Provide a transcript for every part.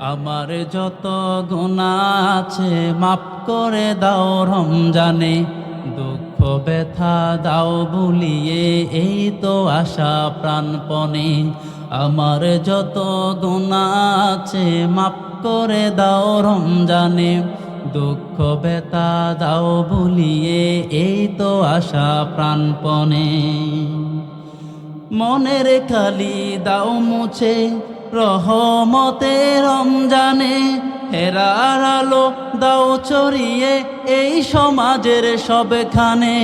আমার যত গুণা আছে, মাফ করে দাও রমজানে। দুঃখ, ব্যথা দাও ভুলিয়ে, এই তো আশা প্রাণপণে। আমার যত গুণা আছে, মাফ করে দাও রমজানে। দুঃখ, ব্যথা দাও ভুলিয়ে, এই তো আশা প্রাণপণে। মনের খালি দাও মুছে রহমতে রমজানে হেরার আলো দাও চড়িয়ে এই সমাজের সবখানে।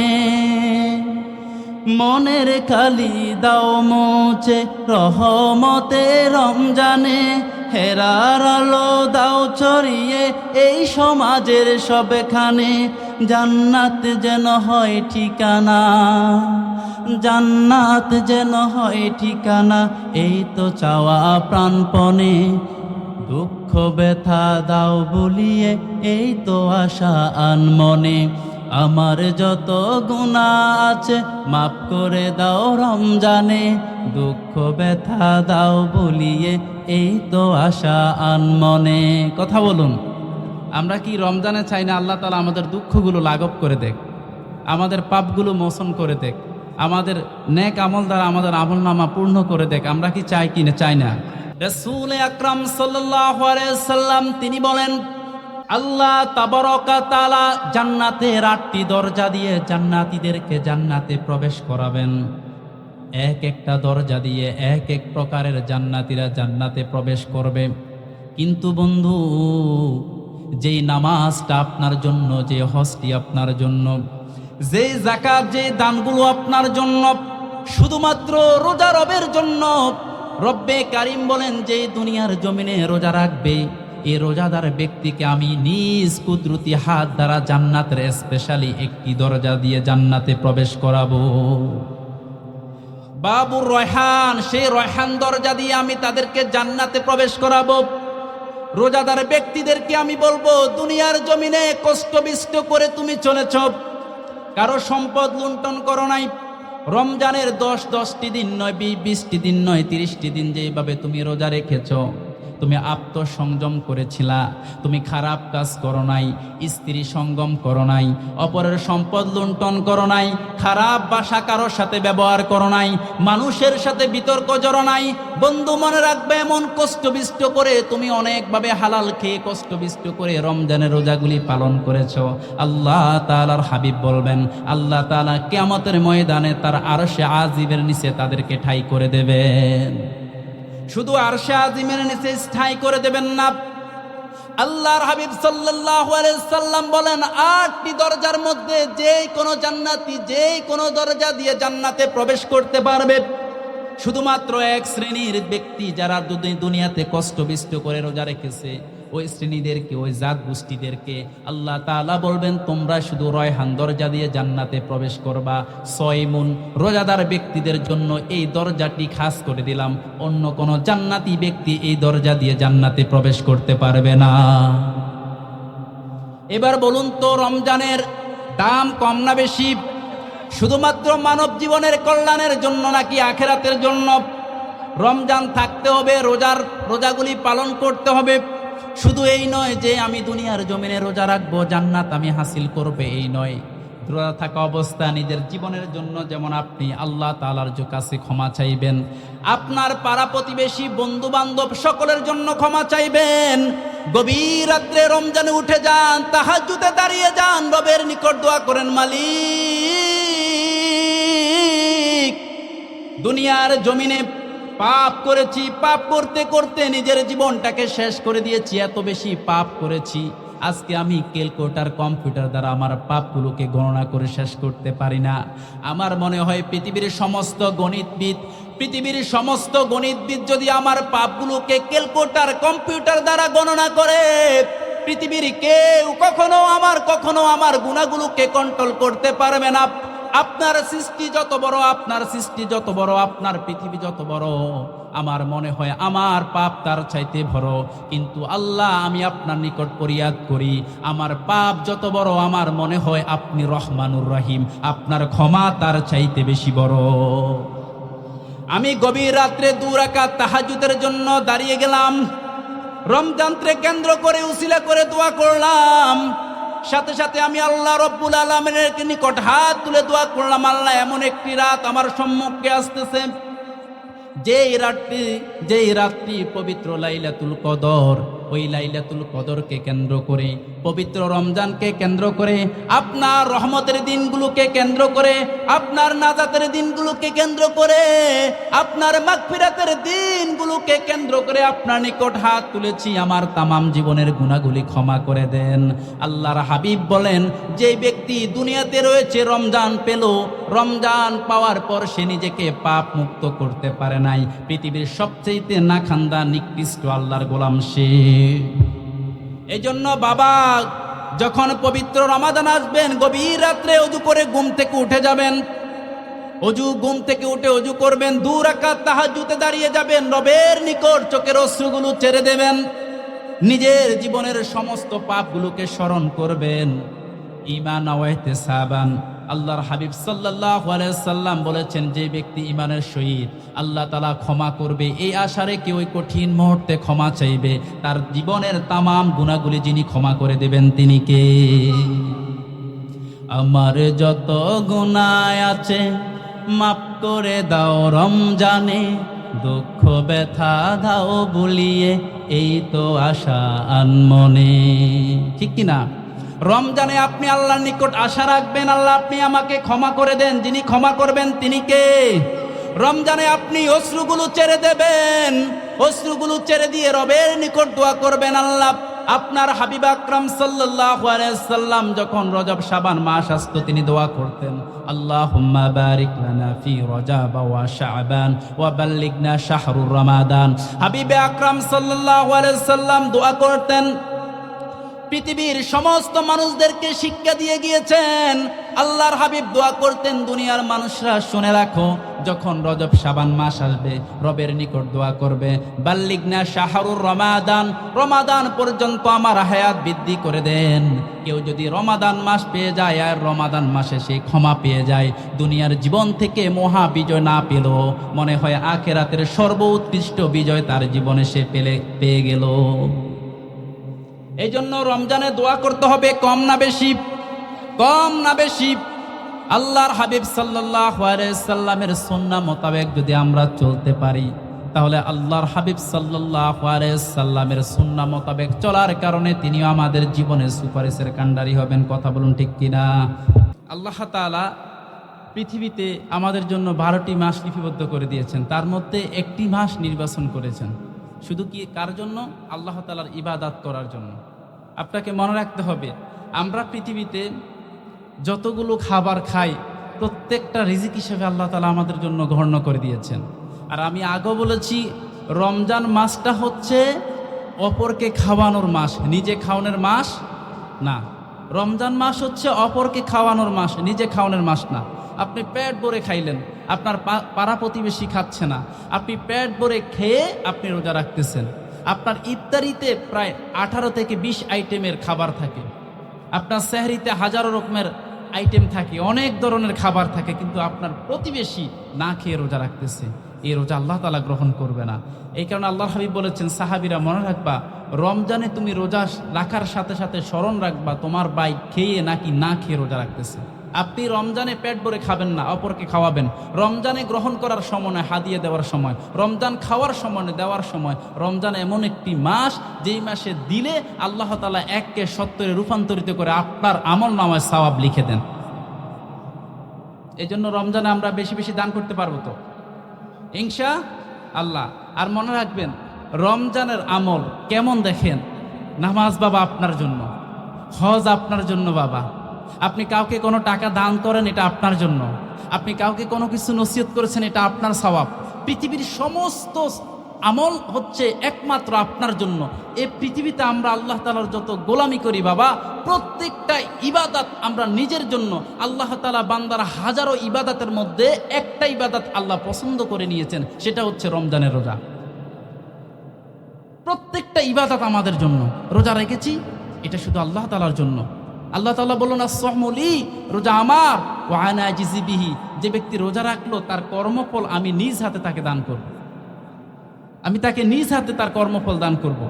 মনের খালি দাও মুছে রহমতে রমজানে হেরার আলো দাও ছড়িয়ে, এই সমাজের সবখানে জান্নাত যেন হয় ঠিকানা, জান্নাত যেন হয় ঠিকানা, এই তো চাওয়া প্রাণপণে, দুঃখ ব্যথা দাও বলিয়ে, এই তো আশা আনমনে। আমার যত গুণা আছে, মাফ করে দাও রমজানে, দুঃখ, ব্যথা দাও বলিয়ে, এই তো আশা আনমনে কথা বলুন। আমরা কি রমজানে চাই না আল্লাহ তালা আমাদের দুঃখগুলো লাঘব করে দেখ, আমাদের পাপগুলো মোচন করে দেখ, আমাদের নেক আমল দ্বারা আমাদের আমল নামা পূর্ণ করে দেখ, আমরা কি চাই কি না, চাই না? রসুল আকরাম সাল্লাম তিনি বলেন আল্লাহ তাবরকা তালা জান্নাতের আটটি দরজা দিয়ে জান্নাতীদেরকে জান্নাতে প্রবেশ করাবেন। এক একটা দরজা দিয়ে এক এক প্রকারের জান্নাতীরা জান্নাতে প্রবেশ করবে। কিন্তু বন্ধু, যেই নামাজটা আপনার জন্য, যে হজটি আপনার জন্য, যে জাকাত যে দানগুলো আপনার জন্য, শুধুমাত্র রোজা রবের জন্য, রব্বে কারিম বলেন যে দুনিয়ার জমিনে রোজা রাখবে এই রোজাদার ব্যক্তিকে আমি নিজ কুদরতি হাত দ্বারা জান্নাতের স্পেশালি একটি দরজা দিয়ে জান্নাতে প্রবেশ করাবো। বাবুর রয়হান, সেই রয়হান দরজা দিয়ে আমি তাদেরকে জান্নাতে প্রবেশ করাবো। রোজাদার ব্যক্তিদেরকে আমি বলব, দুনিয়ার জমিনে কষ্টবিষ্ট করে তুমি চলেছ। কারও সম্পদ লুণ্ঠন করো নাই। রমজানের দশ দশটি দিন নয় বিশ বিশটি দিন নয়, তিরিশটি দিন যেভাবে তুমি রোজা রেখেছ। তুমি আত্মসংযম করেছিলা, তুমি খারাপ কাজ করো নাই, স্ত্রী সঙ্গম করো নাই, অপরের সম্পদ লুণ্ঠন করো নাই, খারাপ বাসা কারোর সাথে ব্যবহার করো নাই, মানুষের সাথে বিতর্ক জড়ো নাই, বন্ধু মনে রাখবে এমন কষ্টবিষ্ট করে তুমি অনেকভাবে হালাল খেয়ে কষ্টবিষ্ট করে রমজানের রোজাগুলি পালন করেছ। আল্লাহ তালার হাবিব বলবেন, আল্লাহ তালা কেমতের ময়দানে তার আরশে আজিবের নিচে তাদেরকে ঠাই করে দেবেন। শুধু আরশা আজিমের নিচে স্থায়ী করে দেবেন না। আল্লাহর হাবিব সাল্লাহ সাল্লাম বলেন, আটটি দরজার মধ্যে যে কোনো জান্নাতি, যে কোনো দরজা দিয়ে জান্নাতে প্রবেশ করতে পারবে। শুধুমাত্র এক শ্রেণির ব্যক্তি যারা দুদিন দুনিয়াতে কষ্ট বিষ্ট করে রোজা রেখেছে ওই শ্রেণীদেরকে, ওই জাত গোষ্ঠীদেরকে আল্লাহ তাআলা বলবেন, তোমরা শুধু রয়হান দরজা দিয়ে জান্নাতে প্রবেশ করবা। সয়মুন রোজাদার ব্যক্তিদের জন্য এই দরজাটি খাস করে দিলাম। অন্য কোনো জান্নাতি ব্যক্তি এই দরজা দিয়ে জান্নাতে প্রবেশ করতে পারবে না। এবার বলুন তো, রমজানের দাম কম না বেশি? শুধুমাত্র মানব জীবনের কল্যাণের জন্য নাকি আখেরাতের জন্য? রমজান থাকতে হবে, রোজার, রোজাগুলি পালন করতে হবে। শুধু এই নয় যে আমি দুনিয়ার জমিনে রোজা রাখব, জান্নাত আমি হাসিল করবে, এই নয়। রোজা থাকা অবস্থা নিজের জীবনের জন্য, যেমন আপনি আল্লাহ তালার কাছে ক্ষমা চাইবেন। আপনার পাড়া প্রতিবেশী বন্ধু বান্ধব সকলের জন্য ক্ষমা চাইবেন। গভীর রাত্রে রমজানে উঠে যান তাহাজুতে দাঁড়িয়ে যান, রবের নিকট দোয়া করেন, মালিক। দুনিয়ার জমিনে পাপ করেছি, পাপ করতে করতে নিজের জীবনটাকে শেষ করে দিয়েছি, এত বেশি পাপ করেছি। আজকে আমি ক্যালকুলেটার, কম্পিউটার দ্বারা আমার পাপগুলোকে গণনা করে শেষ করতে পারি না। আমার মনে হয় পৃথিবীর সমস্ত গণিতবিদ, পৃথিবীর সমস্ত গণিতবিদ যদি আমার পাপগুলোকে ক্যালকুলেটার, কম্পিউটার দ্বারা গণনা করে, পৃথিবীর কেউ কখনো আমার কখনো আমার গুণাগুলোকে কন্ট্রোল করতে পারবে না। আপনার সৃষ্টি যত বড়, আপনার সৃষ্টি যত বড়, আপনার পৃথিবী যত বড়। আমার মনে হয় আমার পাপ তার চাইতে বড়। কিন্তু আল্লাহ, আমি আপনার নিকট পরিয়াদ করি, আমার পাপ যত বড়, আমার মনে হয় আপনি রহমানুর রহিম। আপনার ক্ষমা তার চাইতে বেশি বড়। আমি গভীর রাত্রে দু রাকাত তাহাজুদের জন্য দাঁড়িয়ে গেলাম। রমজানকে কেন্দ্র করে উসিলা করে দোয়া করলাম। সাথে সাথে আমি আল্লাহ রব্বুল আলমের নিকট হাত তুলে দোয়া করলাম, আল্লাহ এমন একটি রাত আমার সম্মুখে আসতেছে। যেই রাতটি যেই রাতটি পবিত্র লাইলাতুল কদর ওই লাইলাতুল কদরকে কেন্দ্র করে, পবিত্র রমজানকে কেন্দ্র করে, আপনার রহমতের দিনগুলোকে কেন্দ্র করে, আপনার নাজাতের দিনগুলোকে কেন্দ্র করে, আপনার মাগফিরাতের দিনগুলোকে কেন্দ্র করে আপনার নিকট হাত তুলেছি, আমার তামাম জীবনের গুণাগুলি ক্ষমা করে দেন। আল্লাহর হাবিব বলেন, যে ব্যক্তি দুনিয়াতে রয়েছে, রমজান পেল, রমজান পাওয়ার পর সে নিজেকে পাপ মুক্ত করতে পারে নাই। পৃথিবীর সবচেয়ে না খান্দা নিকৃষ্ট আল্লাহর গোলাম সে। এই জন্য বাবা, যখন পবিত্র রমাদান আসবেন, গভীর রাত্রে অজু করে ঘুম থেকে উঠে যাবেন। অজু ঘুম থেকে উঠে অজু করবেন দু রাকাত তাহাজ্জুদে দাঁড়িয়ে যাবেন, রবের নিকট চোখের অশ্রুগুলো ছেড়ে দেবেন। নিজের জীবনের সমস্ত পাপগুলোকে স্মরণ করবেন। ইমান আওয়াইতে সাবান। আল্লাহর হাবিব সাল্লাহ সাল্লাম বলেছেন, যে ব্যক্তি ইমানের সহিত আল্লাহ তালা ক্ষমা করবে, এই আশারে কেউ কঠিন মুহূর্তে ক্ষমা চাইবে। তার জীবনের তামাম গুণাগুলি যিনি ক্ষমা করে দেবেন, তিনি কে? আমার যত গুণায় আছে মাপ করে দাও রমজানে, দুঃখ, ব্যথা দাও বলিয়ে এই তো আশা আনমনে। ঠিক কি না রমজানে আপনি আল্লাহর নিকট আশা রাখবেন, আল্লাহ আপনি আমাকে ক্ষমা করে দেন। যিনি ক্ষমা করবেন, তিনি কে? রমজানে আপনি অশ্রুগুলো ছেড়ে দেবেন, অশ্রুগুলো ছেড়ে দিয়ে রবের নিকট দোয়া করবেন আল্লাহ। আপনার হাবিব আকরাম সাল্লাম যখন রজব সাবান মাস আসতো, তিনি দোয়া করতেন, আল্লাহুম্মা বারিক লানা ফি রজাব ওয়া শাবান ওয়া বাল্লিগনা শাহরুর রমাদান। হাবিবে আকরাম সাল্লাল্লাহু আলাইহি সাল্লাম দোয়া করতেন পৃথিবীর সমস্ত মানুষদেরকে শিক্ষা দিয়ে গিয়েছেন, আল্লাহর হাবিব দোয়া করতেন, দুনিয়ার মানুষরা শুনে রাখো, যখন রজব সাবান মাস আসবে, রবের নিকট দোয়া করবে, বাল্লিগনা শাহরুর রমাদান রমাদান পর্যন্ত আমার হায়াত বৃদ্ধি করে দেন। কেউ যদি রমাদান মাস পেয়ে যায়, আর রমাদান মাসে সে ক্ষমা পেয়ে যায়, দুনিয়ার জীবন থেকে মহা বিজয় না পেল। মনে হয় আখেরাতের সর্বোৎকৃষ্ট বিজয় তার জীবনে সে পেলে, পেয়ে গেল। এই জন্য রমজানে দোয়া করতে হবে, কম না বেশি, কম না বেশি। আল্লাহর হাবিব সাল্লাহ সাল্লামের সন্না মোতাবেক যদি আমরা চলতে পারি, তাহলে আল্লাহর হাবিব সাল্লাহ সাল্লামের সন্না মোতাবেক চলার কারণে তিনিও আমাদের জীবনে সুপারিশের কাণ্ডারি হবেন, কথা বলুন ঠিক কিনা? আল্লাহ তালা পৃথিবীতে আমাদের জন্য বারোটি মাস লিপিবদ্ধ করে দিয়েছেন, তার মধ্যে একটি মাস নির্বাচন করেছেন। শুধু কি কার জন্য? আল্লাহ তালার ইবাদাত করার জন্য। আপনাকে মনে রাখতে হবে, আমরা পৃথিবীতে যতগুলো খাবার খাই, প্রত্যেকটা রিজিক হিসেবে আল্লাহ তালা আমাদের জন্য গণ্য করে দিয়েছেন। আর আমি আগেও বলেছি, রমজান মাসটা হচ্ছে অপরকে খাওয়ানোর মাস, নিজে খাওয়ানোর মাস না। রমজান মাস হচ্ছে অপরকে খাওয়ানোর মাস, নিজে খাওয়ানোর মাস না। আপনি পেট ভরে খাইলেন, আপনার পাড়া প্রতিবেশী খাচ্ছে না। আপনি পেট ভরে খেয়ে আপনি রোজা রাখতেছেন। আপনার ইফতারিতে প্রায় আঠারো থেকে বিশ আইটেমের খাবার থাকে। আপনার সেহরিতে হাজারো রকমের আইটেম থাকে, অনেক ধরনের খাবার থাকে, কিন্তু আপনার প্রতিবেশী না খেয়ে রোজা রাখতেছে। এই রোজা আল্লাহ তালা গ্রহণ করবে না। এই কারণে আল্লাহ হাবিব বলেছেন, সাহাবিরা মনে রাখবা, রমজানে তুমি রোজা রাখার সাথে সাথে স্মরণ রাখবা, তোমার বাইক খেয়ে নাকি না খেয়ে রোজা রাখতেছে। আপনি রমজানে পেট ভরে খাবেন না, অপরকে খাওয়াবেন। রমজানে গ্রহণ করার সময় হাদিয়ে দেওয়ার সময়। রমজান খাওয়ার সময় দেওয়ার সময়। রমজান এমন একটি মাস, যেই মাসে দিলে আল্লাহ তালা এককে সত্তরে রূপান্তরিত করে আপনার আমল নামায় সওয়াব লিখে দেন। এই জন্য রমজানে আমরা বেশি বেশি দান করতে পারব তো। ইনশা আল্লাহ। আর মনে রাখবেন, রমজানের আমল কেমন দেখেন? নামাজ বাবা আপনার জন্য, হজ আপনার জন্য বাবা। আপনি কাউকে কোনো টাকা দান করেন, এটা আপনার জন্য। আপনি কাউকে কোনো কিছু নসিহত করেছেন, এটা আপনার স্বভাব। পৃথিবীর সমস্ত আমল হচ্ছে একমাত্র আপনার জন্য। এই পৃথিবীতে আমরা আল্লাহ তালার যত গোলামি করি বাবা, প্রত্যেকটা ইবাদাত আমরা নিজের জন্য। আল্লাহ তালা বান্দার হাজারো ইবাদাতের মধ্যে একটা ইবাদাত আল্লাহ পছন্দ করে নিয়েছেন, সেটা হচ্ছে রমজানের রোজা। প্রত্যেকটা ইবাদত আমাদের জন্য। রোজা রেখেছি, এটা শুধু আল্লাহ তালার জন্য। আল্লাহ তালা বলুন আসমলি রোজা আমার ও আয়না জিজিবিহি। যে ব্যক্তি রোজা রাখল, তার কর্মফল আমি নিজ হাতে তাকে দান করব। আমি তাকে নিজ হাতে তার কর্মফল দান করব।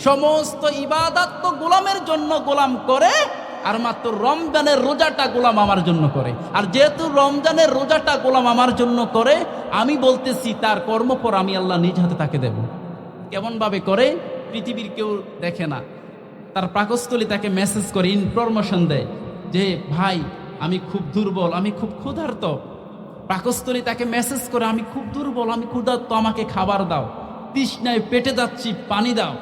সমস্ত ইবাদাত তো গোলামের জন্য গোলাম করে, আর মাত্র রমজানের রোজাটা গোলাম আমার জন্য করে। আর যেহেতু রমজানের রোজাটা গোলাম আমার জন্য করে, আমি বলতেছি, তার কর্মফল আমি আল্লাহ নিজ হাতে তাকে দেব। কেমনভাবে করে? পৃথিবীর কেউ দেখে না। তার পাকস্থলী তাকে মেসেজ করে ইনফরমেশন দেয় যে, ভাই, আমি খুব দুর্বল, আমি খুব ক্ষুধার্ত। পাকস্থলী তাকে মেসেজ করে, আমি খুব দুর্বল, আমি ক্ষুধার্ত, আমাকে খাবার দাও। তৃষ্ণায় পেটে যাচ্ছি, পানি দাও।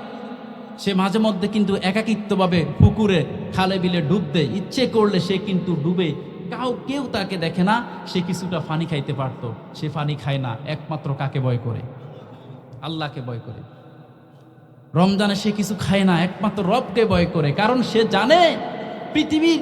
সে মাঝে মধ্যে কিন্তু একাকিত্বভাবে পুকুরে খালে বিলে ডুব দেয়। ইচ্ছে করলে সে কিন্তু ডুবে। কাউ, কেউ তাকে দেখে না, সে কিছুটা ফানি খাইতে পারতো। সে ফানি খায় না, একমাত্র কাকে ভয় করে? আল্লাহকে ভয় করে। রমজানে সে কিছু খায় না, একমাত্র রবকে ভয় করে। কারণ সে জানে পৃথিবীর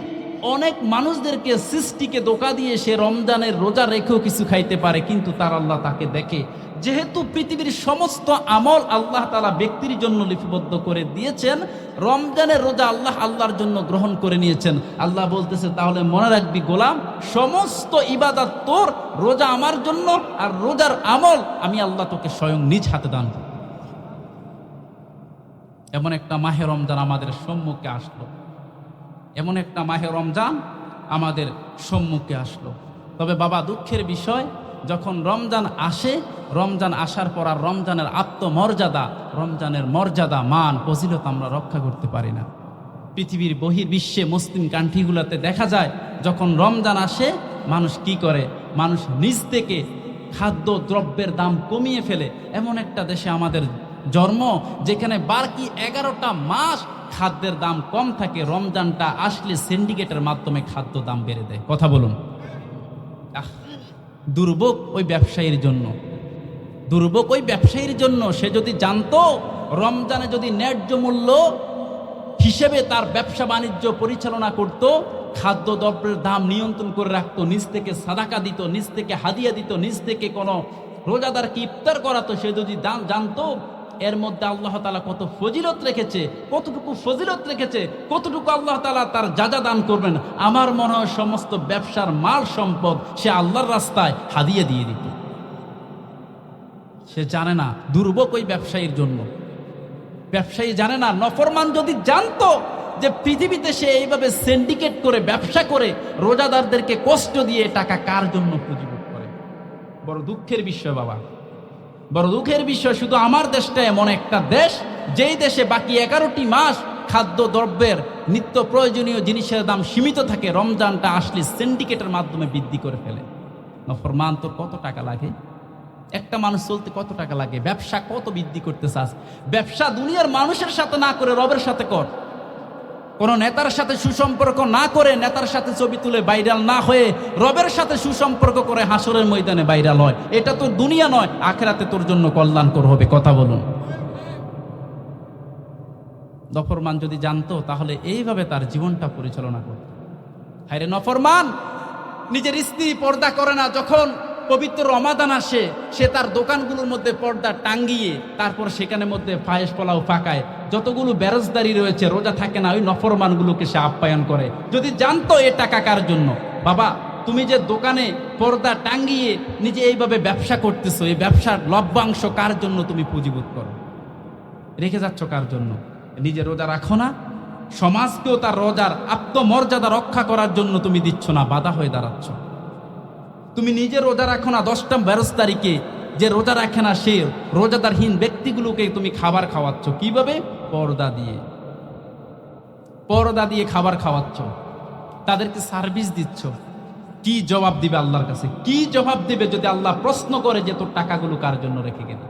অনেক মানুষদেরকে সৃষ্টিকে দোকা দিয়ে সে রমজানের রোজা রেখেও কিছু খাইতে পারে, কিন্তু তার আল্লাহ তাকে দেখে। যেহেতু পৃথিবীর সমস্ত আমল আল্লাহ তালা ব্যক্তির জন্য লিপিবদ্ধ করে দিয়েছেন, রমজানের রোজা আল্লাহ আল্লাহর জন্য গ্রহণ করে নিয়েছেন। আল্লাহ বলতেছে, তাহলে মনে রাখবি গোলাম, সমস্ত ইবাদত তোর, রোজা আমার জন্য, আর রোজার আমল আমি আল্লাহ তোকে স্বয়ং নিজ হাতে দান করব। এমন একটা মাহে রমজান আমাদের সম্মুখে আসলো। এমন একটা মাহে রমজান আমাদের সম্মুখে আসলো। তবে বাবা, দুঃখের বিষয়, যখন রমজান আসে, রমজান আসার পর আর রমজানের আত্মমর্যাদা, রমজানের মর্যাদা মান, ফজিলত আমরা রক্ষা করতে পারি না। পৃথিবীর বহির্বিশ্বে মুসলিম কান্ট্রিগুলোতে দেখা যায়, যখন রমজান আসে, মানুষ কি করে? মানুষ নিজ থেকে খাদ্য দ্রব্যের দাম কমিয়ে ফেলে। এমন একটা দেশে আমাদের জন্ম, যেখানে বাকি এগারোটা মাস খাদ্যের দাম কম থাকে, রমজানটা আসলে সিন্ডিকেটের মাধ্যমে খাদ্য দাম বেড়ে দেয়। কথা বলুন। দুর্ভোগ ওই ব্যবসায়ীর জন্য। দুর্ভোগ ওই ব্যবসায়ীর জন্য, সে যদি জানতো, রমজানে যদি ন্যায্য মূল্য হিসেবে তার ব্যবসা বাণিজ্য পরিচালনা করত, খাদ্য দ্রব্যের দাম নিয়ন্ত্রণ করে রাখতো, নিজ থেকে সাদাকা দিত, নিজ থেকে হাদিয়া দিত, নিজ থেকে কোনো রোজাদারকে ইফতার করাতো, সে যদি জানতো এর মধ্যে আল্লাহ তালা কত ফজিলত রেখেছে, কতটুকু ফজিলত রেখেছে, কতটুকু আল্লাহ তালা তার যাজা দান করবেন, আমার মনে হয় সমস্ত ব্যবসার মাল সম্পদ সে আল্লাহর রাস্তায় হাদিয়া দিয়ে দিত। সে জানে না দুর্ভোগ ওই ব্যবসায়ীর জন্য। ব্যবসায়ী জানে না, নফরমান যদি জানতো যে পৃথিবীতে সে এইভাবে সিন্ডিকেট করে, ব্যবসা করে, রোজাদারদেরকে কষ্ট দিয়ে টাকা কার জন্য পুঁজিভোগ করে? বড় দুঃখের বিষয় বাবা। বড় দুঃখের বিষয়, শুধু আমার দেশটা এমন একটা দেশ, যেই দেশে বাকি এগারোটি মাস খাদ্য, দ্রব্যের নিত্য প্রয়োজনীয় জিনিসের দাম সীমিত থাকে, রমজানটা আসলে সিন্ডিকেটের মাধ্যমে বৃদ্ধি করে ফেলে। নফরমান তোর কত টাকা লাগে? একটা মানুষ চলতে কত টাকা লাগে? ব্যবসা কত বৃদ্ধি করতে চাস ব্যবসা দুনিয়ার মানুষের সাথে না করে রবের সাথে কর। কোন নেতার সাথে সুসম্পর্ক না করে নেতার সাথে ছবি তুলে ভাইরাল না হয়ে রবের সাথে সুসম্পর্ক করে হাসরের ময়দানে ভাইরাল হয়। এটা তো দুনিয়া নয়, আখেরাতে তোর জন্য কল্যাণকর হবে, কথা বলুন। নফরমান যদি জানতো, তাহলে এইভাবে তার জীবনটা পরিচালনা করত। হায়রে নফরমান, নিজের স্ত্রী পর্দা করে না, যখন পবিত্র রমাদান আসে, সে তার দোকানগুলোর মধ্যে পর্দা টাঙ্গিয়ে, তারপর সেখানে মধ্যে পায়েস পোলাও পাকায় যতগুলো বেরোজদারি রয়েছে, রোজা থাকে না, ওই নফরমানগুলোকে সে আপ্যায়ন করে। যদি জানতো এ টাকা কার জন্য, বাবা, তুমি যে দোকানে পর্দা টাঙ্গিয়ে নিজে এইভাবে ব্যবসা করতেছো, এই ব্যবসার লভ্যাংশ কার জন্য তুমি পুঁজিবোধ করো? রেখে যাচ্ছ কার জন্য? নিজে রোজা রাখো না, সমাজকেও তার রোজার আত্মমর্যাদা রক্ষা করার জন্য তুমি দিচ্ছ না, বাধা হয়ে দাঁড়াচ্ছ। তুমি নিজে রোজা রাখো না দশটা বারোশ তারিখে। যে রোজা রাখে না সে রোজাদারহীন ব্যক্তিগুলোকে তুমি খাবার খাওয়াচ্ছ। কীভাবে? পর্দা দিয়ে। পর্দা দিয়ে খাবার খাওয়াচ্ছ। তাদেরকে সার্ভিস দিচ্ছ। কি জবাব দিবে আল্লাহর কাছে? কি জবাব দিবে যদি আল্লাহ প্রশ্ন করে যে তোর টাকাগুলো কার জন্য রেখে গেলে?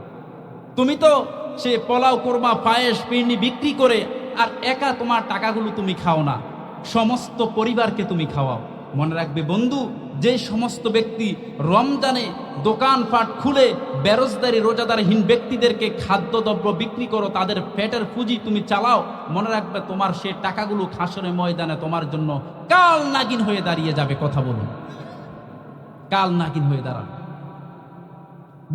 তুমি তো সে পোলাও, কোরমা, পায়েস পিন্নি বিক্রি করে আর একা তোমার টাকাগুলো তুমি খাও না। সমস্ত পরিবারকে তুমি খাওয়াও। মনে রাখবে বন্ধু যে সমস্ত ব্যক্তি রমজানে দোকানপাট খুলে বেরোজদারি, রোজাদারহীন ব্যক্তিদেরকে খাদ্যদ্রব্য বিক্রি করো, তাদের পেটের পুঁজি তুমি চালাও, মনে রাখবে তোমার সে টাকাগুলো খাসরে ময়দানে তোমার জন্য কাল নাগিন হয়ে দাঁড়িয়ে যাবে, কথা বলুন। কাল নাগিন হয়ে দাঁড়াবে।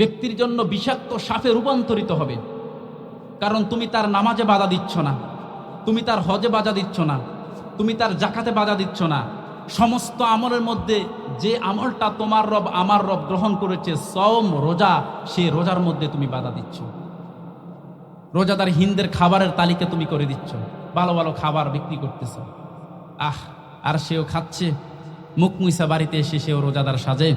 ব্যক্তির জন্য বিষাক্ত সাপে রূপান্তরিত হবে, কারণ তুমি তার নামাজে বাধা দিচ্ছ না, তুমি তার হজে বাধা দিচ্ছ না, তুমি তার জাকাতে বাধা দিচ্ছ না। সমস্ত আমলের মধ্যে যে আমলটা তোমার রব, আমার রব গ্রহণ করেছে সম রোজা সে রোজার মধ্যে তুমি বাধা দিচ্ছ। রোজাদার হিন্দের খাবারের তালিকা তুমি করে দিচ্ছ। ভালো ভালো খাবার বিক্রি করতেছ। আহ, আর সেও খাচ্ছে। মুখ মুইসা বাড়িতে এসে সেও রোজাদার সাজে।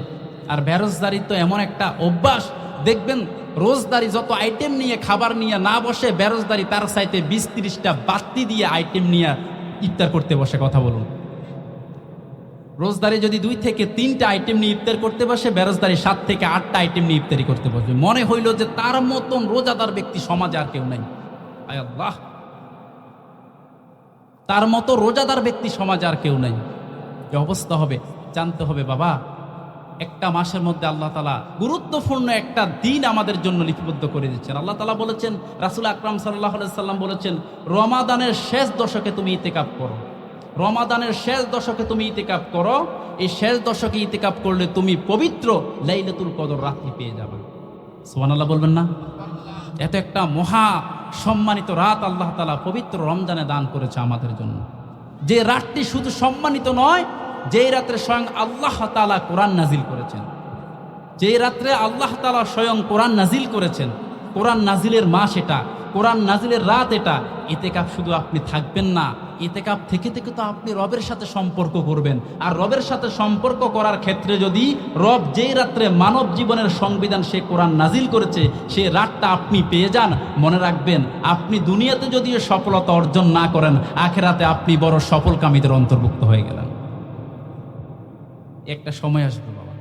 আর বেরোজদারি তো এমন একটা অভ্যাস, দেখবেন রোজদারি যত আইটেম নিয়ে, খাবার নিয়ে না বসে, বেরোজদারি তার সাইতে বিশ তিরিশটা বাতি দিয়ে আইটেম নিয়ে ইফতার করতে বসে, কথা বলুন। রোজদারি যদি দুই থেকে তিনটা আইটেম নিয়ে ইফতার করতে বসে, বেরোজদারি সাত থেকে আটটা আইটেম নিয়ে ইফতারি করতে বসবে। মনে হইল যে তার মতন রোজাদার ব্যক্তি সমাজে আর কেউ নাই। আল্লাহ। তার মতো রোজাদার ব্যক্তি সমাজে আর কেউ নাই। যে অবস্থা হবে? জানতে হবে বাবা। একটা মাসের মধ্যে আল্লাহ তালা গুরুত্বপূর্ণ একটা দিন আমাদের জন্য লিপিবদ্ধ করে দিচ্ছেন। আল্লাহ তালা বলেছেন, রাসুল আকরাম সাল্লাহ সাল্লাম বলেছেন, রমাদানের শেষ দশকে তুমি ইতেকাপ করো। রমাদানের শেষ দশকে তুমি ইতিকাপ করো। এই শেষ দশকে ইতেকাপ করলে তুমি পবিত্র লাইলাতুল কদর রাত্রি পেয়ে যাবে। সোহান আল্লাহ বলবেন না? এত একটা মহা সম্মানিত রাত আল্লাহ তালা পবিত্র রমজানে দান করেছে আমাদের জন্য। যে রাতটি শুধু সম্মানিত নয়, যেই রাত্রে স্বয়ং আল্লাহ তালা কোরআন নাজিল করেছেন। যেই রাত্রে আল্লাহ তালা স্বয়ং কোরআন নাজিল করেছেন, কোরআন নাজিলের মাস এটা, কোরআন নাজিলের রাত এটা, ইতেকাপ শুধু আপনি থাকবেন না ইতেকাপ থেকে থেকে তো আপনি রবের সাথে সম্পর্ক করবেন। আর রবের সাথে সম্পর্ক করার ক্ষেত্রে যদি রব যেই রাত্রে মানব জীবনের সংবিধান সে কোরআন নাজিল করেছে, সে রাতটা আপনি পেয়ে যান। মনে রাখবেন, আপনি দুনিয়াতে যদিও সফলতা অর্জন না করেন, আখেরাতে আপনি বড় সফল সফলকামীদের অন্তর্ভুক্ত হয়ে গেলেন। একটা সময় আসবে বাবা।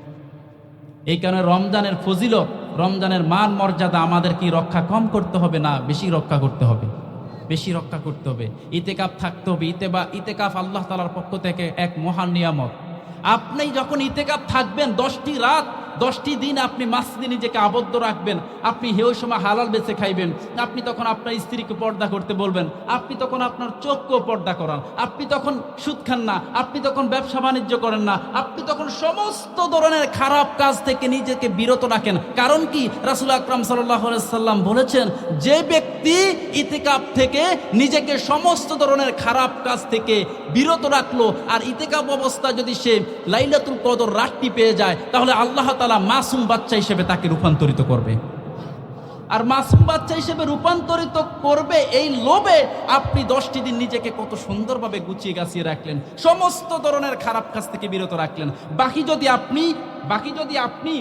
এই কারণে রমজানের ফজিলত, রমজানের মান মর্যাদা আমাদের কি রক্ষা কম করতে হবে না বেশি রক্ষা করতে হবে? বেশি রক্ষা করতে হবে। ইতেকাপ থাকতে হবে। ইতেবা ইতেকাফ আল্লাহ তালার পক্ষ থেকে এক মহান নিয়ামত। আপনি যখন ইতেকাপ থাকবেন দশটি রাত, দশটি দিন আপনি মাসদি নিজেকে আবদ্ধ রাখবেন। আপনি হেউ সময় হালাল বেছে খাইবেন। আপনি তখন আপনার স্ত্রীকে পর্দা করতে বলবেন। আপনি তখন আপনার চোখকেও পর্দা করান। আপনি তখন সুদ খান না। আপনি তখন ব্যবসা বাণিজ্য করেন না। আপনি তখন সমস্ত ধরনের খারাপ কাজ থেকে নিজেকে বিরত রাখেন। কারণ কি? রাসুল আকরাম সাল্লাহ সাল্লাম বলেছেন, যে ব্যক্তি ইতিকাপ থেকে নিজেকে সমস্ত ধরনের খারাপ কাজ থেকে বিরত রাখল। আর ইতিকাপ অবস্থা যদি সে লাইলাতুল কদর রাতটি পেয়ে যায়, তাহলে আল্লাহ তালা মাসুম বাচ্চা হিসেবে তাকে রূপান্তরিত করবে। আর মাসুম বাচ্চা হিসেবে রূপান্তরিত করবে এই লোভে আপনি দশটি দিন নিজেকে কত সুন্দরভাবে গুছিয়ে গাছিয়ে রাখলেন, সমস্ত ধরনের খারাপ কাজ থেকে বিরত রাখলেন। বাকি যদি আপনি, বাকি যদি আপনি,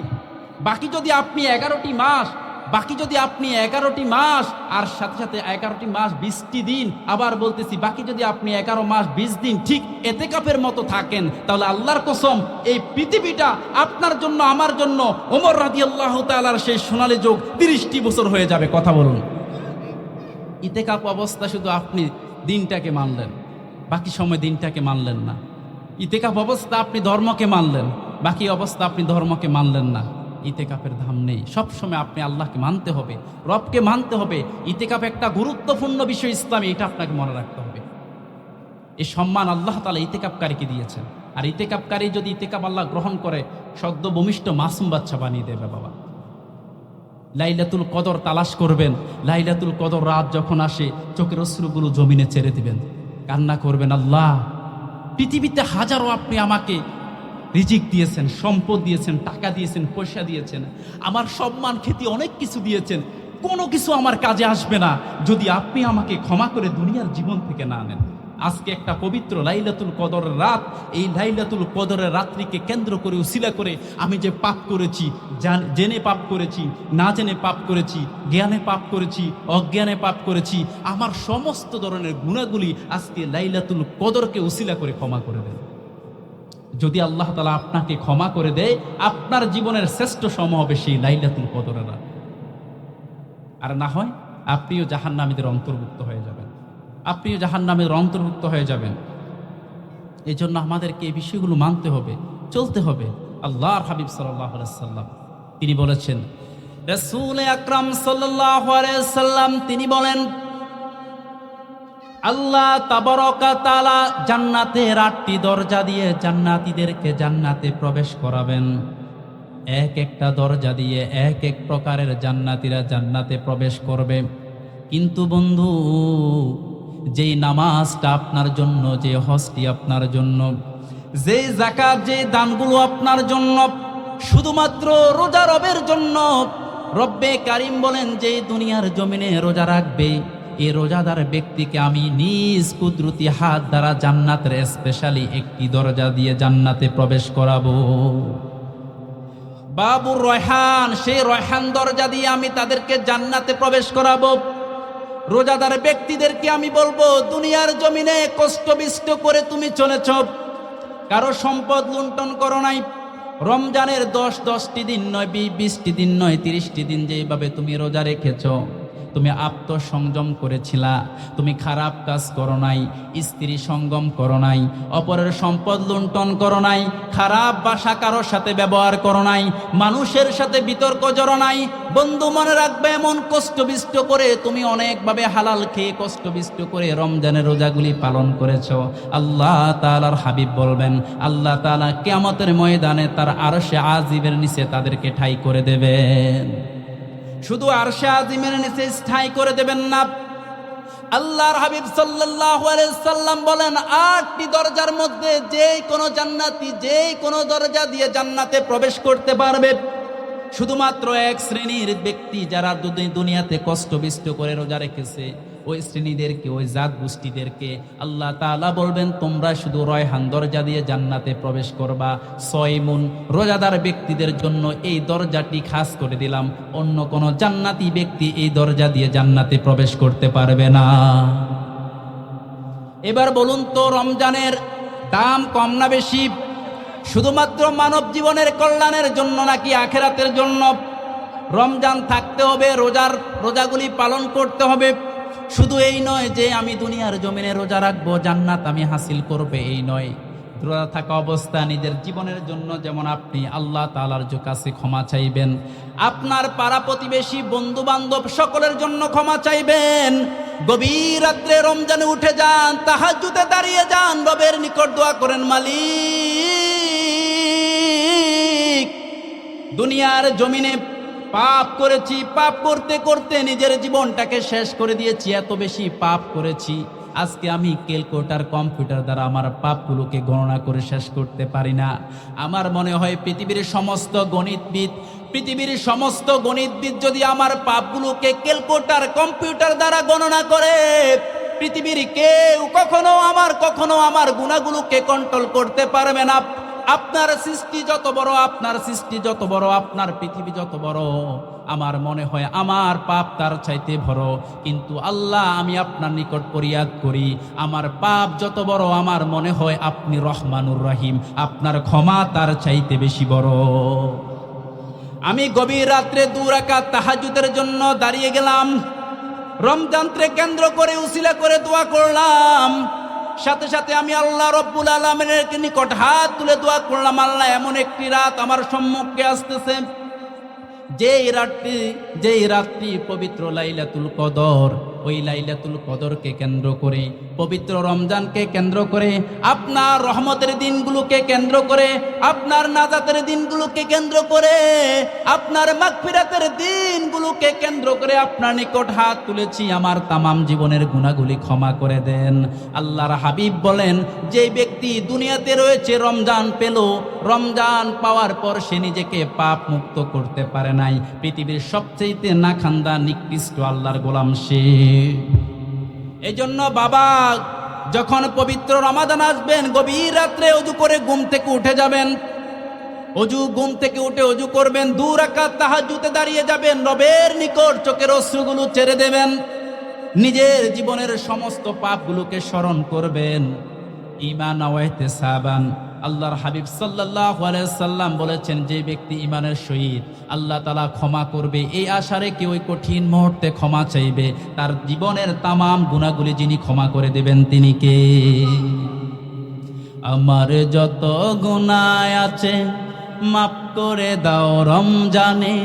বাকি যদি আপনি এগারোটি মাস বাকি যদি আপনি এগারোটি মাস, আর সাথে সাথে এগারোটি মাস বিশটি দিন, আবার বলতেছি, বাকি যদি আপনি এগারো মাস বিশ দিন, ঠিক এতে কাপের মতো থাকেন, তাহলে আল্লাহর কসম, এই পৃথিবীটা আপনার জন্য, আমার জন্য, ওমর রাজি আল্লাহ তালার সেই সোনালী যোগ তিরিশটি বছর হয়ে যাবে, কথা বলুন। ইতেকাপ অবস্থা শুধু আপনি দিনটাকে মানলেন, বাকি সময় দিনটাকে মানলেন না। ইতেকাপ অবস্থা আপনি ধর্মকে মানলেন, বাকি অবস্থা আপনি ধর্মকে মানলেন না। ইতেকাপের ধাম নেই। সবসময় আপনি আল্লাহকে মানতে হবে, রবকে মানতে হবে। ইতেকাপ একটা গুরুত্বপূর্ণ বিষয় ইসলামে, এটা আপনাকে মনে রাখতে হবে। এই সম্মান আল্লাহ তালা ইতেকাপকারীকে দিয়েছেন। আর ইতেকাপকারী যদি ইতেকাপ আল্লাহ গ্রহণ করে সদ্য ভূমিষ্ঠ মাসুম বাচ্চা বানিয়ে দেবে বাবা। লাইলাতুল কদর তালাশ করবেন। লাইলাতুল কদর রাত যখন আসে, চোখের অশ্রুগুলো জমিনে ছেড়ে দিবেন। কান্না করবেন, আল্লাহ, পৃথিবীতে হাজারো আপনি আমাকে রিজিক দিয়েছেন, সম্পদ দিয়েছেন, টাকা দিয়েছেন, পয়সা দিয়েছেন। আমার সম্মান খ্যাতি অনেক কিছু দিয়েছেন। কোনো কিছু আমার কাজে আসবে না যদি আপনি আমাকে ক্ষমা করে দুনিয়ার জীবন থেকে না নেন। আজকে একটা পবিত্র লাইলাতুল কদরের রাত, এই লাইলাতুল কদরের রাত্রিকে কেন্দ্র করে উশিলা করে আমি যে পাপ করেছি, জান- জেনে পাপ করেছি, না জেনে পাপ করেছি, জ্ঞানে পাপ করেছি, অজ্ঞানে পাপ করেছি, আমার সমস্ত ধরনের গুণাগুলি আজকে লাইলাতুল কদরকে উশিলা করে ক্ষমা করে দেন। যদি আল্লাহ তালা আপনাকে ক্ষমা করে দেয়, আপনার জীবনের শ্রেষ্ঠ সম হবে সেই লাইলাতুল কদরের রাত। আর না হয়, আপনিও জাহান্নামীদের অন্তর্ভুক্ত হয়ে যাবেন। আপনিও জাহান জাহান্নামের অন্তর্ভুক্ত হয়ে যাবেন। এই জন্য আমাদেরকে এই বিষয়গুলো মানতে হবে, চলতে হবে। আল্লাহর হাবিব সাল্লাম, তিনি বলেছেন, রসুল আকরাম সাল্লাম, তিনি বলেন আল্লাহ তাবরকা তালা জান্নাতের আটটি দরজা দিয়ে জান্নাতীদেরকে জান্নাতে প্রবেশ করাবেন। এক একটা দরজা দিয়ে এক এক প্রকারের জান্নাতীরা জান্নাতে প্রবেশ করবে। কিন্তু বন্ধু, যেই নামাজটা আপনার জন্য, যে হজটি আপনার জন্য, যে জাকাত যে দানগুলো আপনার জন্য, শুধুমাত্র রোজা রবের জন্য, রব্বে কারিম বলেন যে দুনিয়ার জমিনে রোজা রাখবে এই রোজাদার ব্যক্তিকে আমি নিজ কুদরতি হাত দ্বারা জান্নাতের স্পেশালি একটি দরজা দিয়ে জান্নাতে প্রবেশ করাবো। বাবুর রয়হান, সেই রয়হান দরজা দিয়ে আমি তাদেরকে জান্নাতে প্রবেশ করাবো। রোজাদার ব্যক্তিদেরকে আমি বলব, দুনিয়ার জমিনে কষ্ট বিষ্ট করে তুমি চলেছ। কারও সম্পদ লুণ্ঠন করো নাই। রমজানের দশ দশটি দিন নয় বিশটি দিন নয়, তিরিশটি দিন যেভাবে তুমি রোজা রেখেছ। তুমি আত্মসংযম করেছিলা, তুমি খারাপ কাজ করো নাই, স্ত্রী সঙ্গম করো নাই, অপরের সম্পদ লুণ্ঠন করো নাই, খারাপ ভাষা কারোর সাথে ব্যবহার করো নাই, মানুষের সাথে বিতর্ক জড়ো নাই, বন্ধু মনে রাখবে এমন কষ্টবিষ্ট করে তুমি অনেকভাবে হালাল খেয়ে কষ্টবিষ্ট করে রমজানের রোজাগুলি পালন করেছ। আল্লাহ তালার হাবিব বলবেন, আল্লাহ তালা কেয়ামতের ময়দানে তার আরশে আজিবের নিচে তাদেরকে ঠাই করে দেবেন। শুধু আরশা আজিমের নিচে স্থায়ী করে দেবেন না। আল্লাহর হাবিব সাল্লাহ সাল্লাম বলেন, আটটি দরজার মধ্যে যে কোনো জান্নাতি যে কোনো দরজা দিয়ে জান্নাতে প্রবেশ করতে পারবে। শুধুমাত্র এক শ্রেণির ব্যক্তি যারা দুদিন দুনিয়াতে কষ্ট বিষ্ট করে রোজা রেখেছে ওই শ্রেণীদেরকে, ওই জাত গোষ্ঠীদেরকে আল্লাহ তাআলা বলবেন, তোমরা শুধু রয়হান দরজা দিয়ে জান্নাতে প্রবেশ করবা। সয়মুন রোজাদার ব্যক্তিদের জন্য এই দরজাটি খাস করে দিলাম। অন্য কোনো জান্নাতি ব্যক্তি এই দরজা দিয়ে জান্নাতে প্রবেশ করতে পারবে না। এবার বলুন তো, রমজানের দাম কম না বেশি? শুধুমাত্র মানব জীবনের কল্যাণের জন্য নাকি আখেরাতের জন্য? রমজান থাকতে হবে, রোজার, রোজাগুলি পালন করতে হবে। শুধু এই নয় যে আমি দুনিয়ার জমিনে রোজা রাখব, জান্নাত আমি হাসিল করবে, এই নয়। রোজা থাকা অবস্থা নিজের জীবনের জন্য, যেমন আপনি আল্লাহ তালার কাছে ক্ষমা চাইবেন। আপনার পাড়া প্রতিবেশী বন্ধু বান্ধব সকলের জন্য ক্ষমা চাইবেন। গভীর রাত্রে রমজানে উঠে যান তাহাজুতে দাঁড়িয়ে যান, রবের নিকট দোয়া করেন, মালিক। দুনিয়ার জমিনে পাপ করেছি, পাপ করতে করতে নিজের জীবনটাকে শেষ করে দিয়েছি, এত বেশি পাপ করেছি। আজকে আমি ক্যালকুলেটার, কম্পিউটার দ্বারা আমার পাপগুলোকে গণনা করে শেষ করতে পারি না। আমার মনে হয় পৃথিবীর সমস্ত গণিতবিদ, পৃথিবীর সমস্ত গণিতবিদ যদি আমার পাপগুলোকে ক্যালকুলেটার, কম্পিউটার দ্বারা গণনা করে, পৃথিবীর কেউ কখনো আমার কখনো আমার গুণাগুলোকে কন্ট্রোল করতে পারবে না। আপনার সৃষ্টি যত বড়, আপনার সৃষ্টি যত বড়, আপনার পৃথিবী যত বড়। আমার মনে হয় আমার পাপ তার চাইতে বড়। কিন্তু আল্লাহ, আমি আপনার নিকট পরিয়াদ করি। আমার পাপ যত বড়, আমার মনে হয় আপনি রহমানুর রহিম। আপনার ক্ষমা তার চাইতে বেশি বড়। আমি গভীর রাত্রে দুরাকাত তাহাজুদের জন্য দাঁড়িয়ে গেলাম। রমজানত্রে কেন্দ্র করে উসিলা করে দোয়া করলাম। সাথে সাথে আমি আল্লাহ রব্বুল আলমের নিকট হাত তুলে দোয়া করলাম, আল্লাহ এমন একটি রাত আমার সম্মুখে আসতেছে। যেই রাতটি যেই রাতটি পবিত্র লাইলাতুল কদর ওই লাইলাতুল কদরকে কেন্দ্র করে, পবিত্র রমজানকে কেন্দ্র করে, আপনার রহমতের দিনগুলোকে কেন্দ্র করে, আপনার নাজাতের দিনগুলোকে কেন্দ্র করে, আপনার মাগফিরাতের দিনগুলোকে কেন্দ্র করে আপনার নিকট হাত তুলেছি, আমার তামাম জীবনের গুণাগুলি ক্ষমা করে দেন। আল্লাহর হাবিব বলেন, যে ব্যক্তি দুনিয়াতে রয়েছে, রমজান পেল, রমজান পাওয়ার পর সে নিজেকে পাপ মুক্ত করতে পারে নাই। পৃথিবীর সবচেয়ে না খান্দা নিকৃষ্ট আল্লাহর গোলাম সে। এই জন্য বাবা, যখন পবিত্র রমাদান আসবেন, গভীর রাত্রে অজু করে ঘুম থেকে উঠে যাবেন। অজু ঘুম থেকে উঠে অজু করবেন, দু রাকাত তাহাজ্জুদে দাঁড়িয়ে যাবেন, রবের নিকট চোখের অশ্রুগুলো ছেড়ে দেবেন। নিজের জীবনের সমস্ত পাপগুলোকে স্মরণ করবেন। ইমান আওয়াইতে সাবান আল্লাহর হাবিব আলাইহি সাল্লাম বলেছেন, যে ব্যক্তি ইমানের সহিত আল্লাহ তালা ক্ষমা করবে, এই আশারে কেউ কঠিন মুহূর্তে ক্ষমা চাইবে। তার জীবনের তামাম গুণাগুলি যিনি ক্ষমা করে দেবেন, তিনি কে? আমার যত গুণায় আছে মাপ করে দাও রমজানে,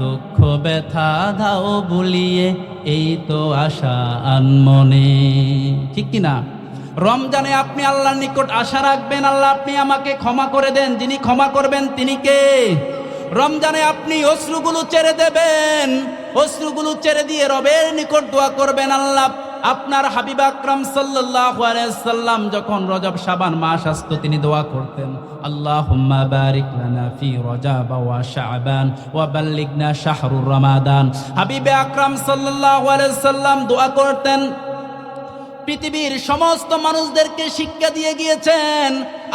দুঃখ, ব্যথা দাও বলিয়ে এই তো আশা আনমনে। ঠিক কি না রমজানে আপনি আল্লাহর নিকট আশা রাখবেন, আল্লাহ আপনি আমাকে ক্ষমা করে দেন। যিনি ক্ষমা করবেন, তিনি কে? রমজানে আপনি অশ্রুগুলো ছেড়ে দেবেন, অশ্রুগুলো ছেড়ে দিয়ে রবের নিকট দোয়া করবেন আল্লাহ। আপনার হাবিব আকরাম সাল্লাম যখন রজব শাবান মাস আসতো, তিনি দোয়া করতেন, আল্লাহুম্মা বারিক লানা ফি রজব ওয়া শাবান ওয়া বাল্লিগনা শাহরুর রমাদান। হাবিবে আকরাম সাল্লাল্লাহু আলাইহি সাল্লাম দোয়া করতেন পৃথিবীর সমস্ত মানুষদেরকে শিক্ষা দিয়ে গিয়েছেন।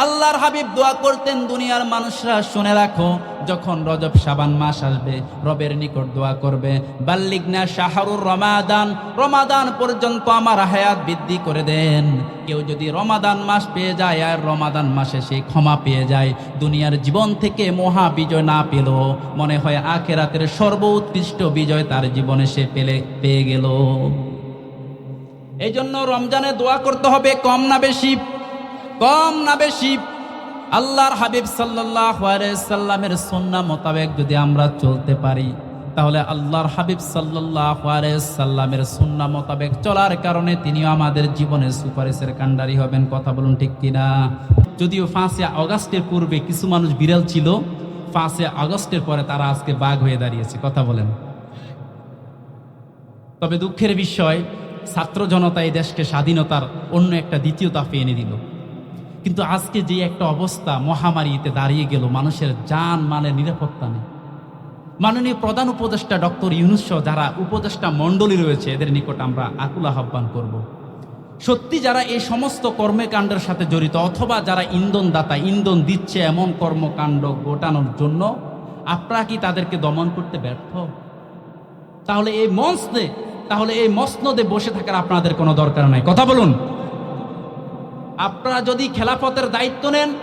আল্লাহর হাবিব দোয়া করতেন, দুনিয়ার মানুষরা শুনে রাখো, যখন রজব সাবান মাস আসবে, রবের নিকট দোয়া করবে। বাল্লিগনা শাহরুর রমাদান রমাদান পর্যন্ত আমার হায়াত বৃদ্ধি করে দেন। কেউ যদি রমাদান মাস পেয়ে যায়, আর রমাদান মাসে সে ক্ষমা পেয়ে যায়। দুনিয়ার জীবন থেকে মহা বিজয় না পেল। মনে হয় আখেরাতের সর্বোৎকৃষ্ট বিজয় তার জীবনে সে পেলে, পেয়ে গেল। এই জন্য রমজানে দোয়া করতে হবে, কম না বেশি, কম না বেশি। আল্লাহর হাবিব সাল্লাহ সাল্লামের সন্না মোতাবেক যদি আমরা চলতে পারি, তাহলে আল্লাহর হাবিব সাল্লাহ সাল্লামের সন্না মোতাবেক চলার কারণে তিনিও আমাদের জীবনে সুপারিশের কাণ্ডারি হবেন, কথা বলুন ঠিক কিনা? যদিও পাঁচই আগস্টের পূর্বে কিছু মানুষ বিড়াল ছিল, ফাঁসে আগস্টের পরে তারা আজকে বাঘ হয়ে দাঁড়িয়েছে, কথা বলেন। তবে দুঃখের বিষয় ছাত্র জনতা এই দেশকে স্বাধীনতার অন্য একটা দ্বিতীয় তাফে এনে দিল। কিন্তু আজকে যে একটা অবস্থা মহামারীতে দাঁড়িয়ে গেল, মানুষের যান মালের নিরাপত্তা নেই। মাননীয় প্রধান উপদেষ্টা ডক্টর ইউনুস যারা উপদেষ্টা মণ্ডলী রয়েছে, এদের নিকট আমরা আকুল আহ্বান করব। সত্যি যারা এই সমস্ত কর্মকাণ্ডের সাথে জড়িত, অথবা যারা ইন্ধন দাতা ইন্ধন দিচ্ছে এমন কর্মকাণ্ড গোটানোর জন্য, আপনারা কি তাদেরকে দমন করতে ব্যর্থ? তাহলে এই মঞ্চে তাহলে এই মসনদে বসে থাকার আপনাদের কোনো দরকার নাই। কথা বলুন। আপনারা যদি খেলাফতের দায়িত্ব নেন,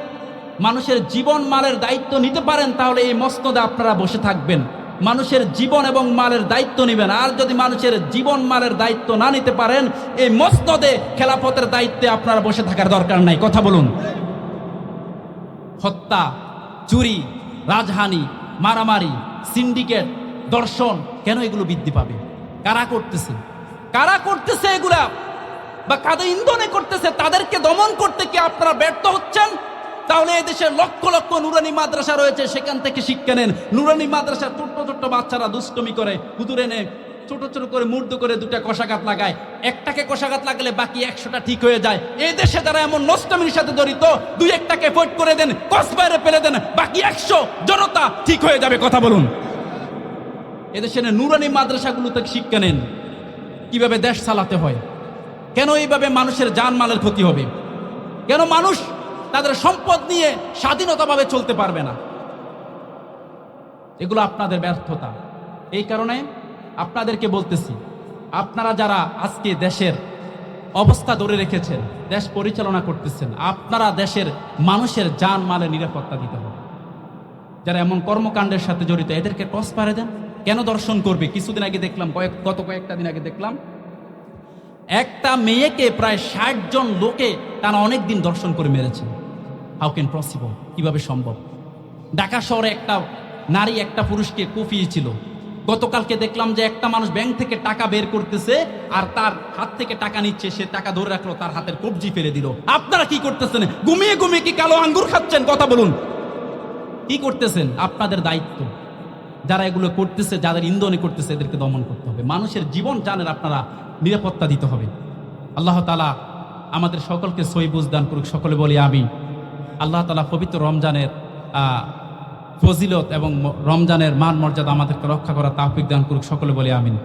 মানুষের জীবন মালের দায়িত্ব নিতে পারেন, তাহলে এই মসনদে আপনারা বসে থাকবেন। মানুষের জীবন এবং মালের দায়িত্ব নেবেন। আর যদি মানুষের জীবন মালের দায়িত্ব না নিতে পারেন, এই মসনদে খেলাফতের দায়িত্বে আপনারা বসে থাকার দরকার নাই। কথা বলুন। হত্যা, চুরি, রাজহানি, মারামারি, সিন্ডিকেট, দর্শন, কেন এগুলো বৃদ্ধি পাবে? কারা করতেছে? কারা করতেছে এগুলা? বা কাদের ইন্ধনে করতেছে? তাদেরকে দমন করতে কি আপনারা ব্যর্থ হচ্ছেন? তাহলে এদেশে লক্ষ লক্ষ নুরানি মাদ্রাসা রয়েছে, সেখান থেকে শিক্ষা নেন। নুরানি মাদ্রাসা ছোট্ট ছোট্ট বাচ্চারা দুষ্টমি করে হুদুরে নে ছোট ছোট করে মুর্দ করে দুটা কষাঘাত লাগায়। একটাকে কষাঘাত লাগলে বাকি একশোটা ঠিক হয়ে যায়। এই দেশে যারা এমন নষ্টমির সাথে জড়িত, দুই একটাকে ফোট করে দেন কস বাইরে ফেলে দেন, বাকি একশো জনতা ঠিক হয়ে যাবে, কথা বলুন। এদেশে নুরানি মাদ্রাসাগুলোতে শিক্ষা নেন। কীভাবে দেশ চালাতে হয়? কেন এইভাবে মানুষের জানমালের ক্ষতি হবে? কেন মানুষ তাদের সম্পদ নিয়ে স্বাধীনতাভাবে চলতে পারবে না? এগুলো আপনাদের ব্যর্থতা। এই কারণে আপনাদেরকে বলতেছি, আপনারা যারা আজকে দেশের অবস্থা ধরে রেখেছেন, দেশ পরিচালনা করতেছেন, আপনারা দেশের মানুষের জান মালের নিরাপত্তা দিতে হবে। যারা এমন কর্মকাণ্ডের সাথে জড়িত, এদেরকে টস পারে দেন। কেন দর্শন করবে? কিছুদিন আগে দেখলাম, কয়েক গত কয়েকটা দিন আগে দেখলাম, একটা মেয়েকে প্রায় ষাট জন লোকে তারা অনেক দিন দর্শন করে মেরেছে। হাউ ক্যান পসিবল কীভাবে সম্ভব? ঢাকা শহরে একটা নারী, একটা পুরুষকে কুফিয়েছিল গতকালকে দেখলাম যে একটা মানুষ ব্যাংক থেকে টাকা বের করতেছে আর তার হাত থেকে টাকা নিচ্ছে, সে টাকা ধরে রাখল, তার হাতের কবজি ফেলে দিল। আপনারা কি করতেছেন? ঘুমিয়ে ঘুমিয়ে কি কালো আঙ্গুর খাচ্ছেন? কথা বলুন। কি করতেছেন? আপনাদের দায়িত্ব। যারা এগুলো করতেছে, যাদের ইন্ধনে করতেছে, এদেরকে দমন করতে হবে। মানুষের জীবন জানের আপনারা নিরাপত্তা দিতে হবে। আল্লাহ তালা আমাদের সকলকে সই দান করুক। সকলে বলি আমি আল্লাহ তালা পবিত্র রমজানের ফজিলত এবং রমজানের মান মর্যাদা আমাদেরকে রক্ষা করা তাহফিক দান করুক। সকলে বলি আমিন।